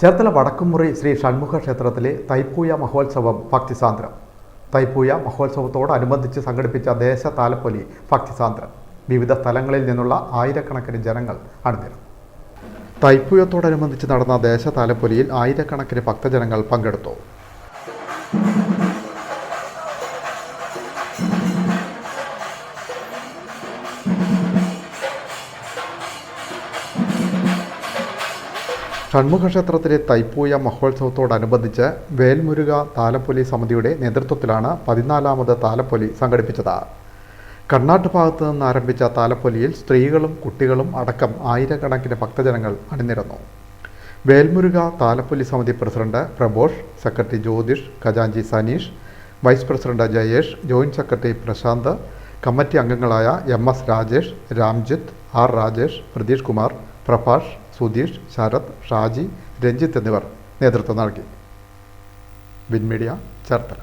ചേർത്തല വടക്കുമുറി ശ്രീ ഷൺമുഖ ക്ഷേത്രത്തിലെ തൈപ്പൂയ മഹോത്സവം ഭക്തിസാന്ദ്രം. തൈപ്പൂയ മഹോത്സവത്തോടനുബന്ധിച്ച് സംഘടിപ്പിച്ച ദേശ താലപ്പൊലി ഭക്തിസാന്ദ്രം. വിവിധ സ്ഥലങ്ങളിൽ നിന്നുള്ള ആയിരക്കണക്കിന് ജനങ്ങൾ അണിനിരുന്നു. തൈപ്പൂയത്തോടനുബന്ധിച്ച് നടന്ന ദേശ താലപ്പൊലിയിൽ ആയിരക്കണക്കിന് ഭക്തജനങ്ങൾ പങ്കെടുത്തു. ഷൺമുഖ ക്ഷേത്രത്തിലെ തൈപ്പൂയ മഹോത്സവത്തോടനുബന്ധിച്ച് വേൽമുരുക താലപ്പൊലി സമിതിയുടെ നേതൃത്വത്തിലാണ് പതിനാലാമത് താലപ്പൊലി സംഘടിപ്പിച്ചത്. കർണാട്ട് ഭാഗത്തു നിന്ന് ആരംഭിച്ച താലപ്പൊലിയിൽ സ്ത്രീകളും കുട്ടികളും അടക്കം ആയിരക്കണക്കിന് ഭക്തജനങ്ങൾ അണിനിരന്നു. വേൽമുരുക താലപ്പൊലി സമിതി president Prabosh secretary Jyothish ഖജാഞ്ചി Saneesh vice president Jayesh joint secretary Prasanth committee അംഗങ്ങളായ M S Rajesh Ramjith R Rajesh Pratheesh Kumar Prabhash Sudheesh Sarath Shaji Ranjith എന്നിവർ നേതൃത്വം നൽകി. വിൻമീഡിയ ചേർത്തല.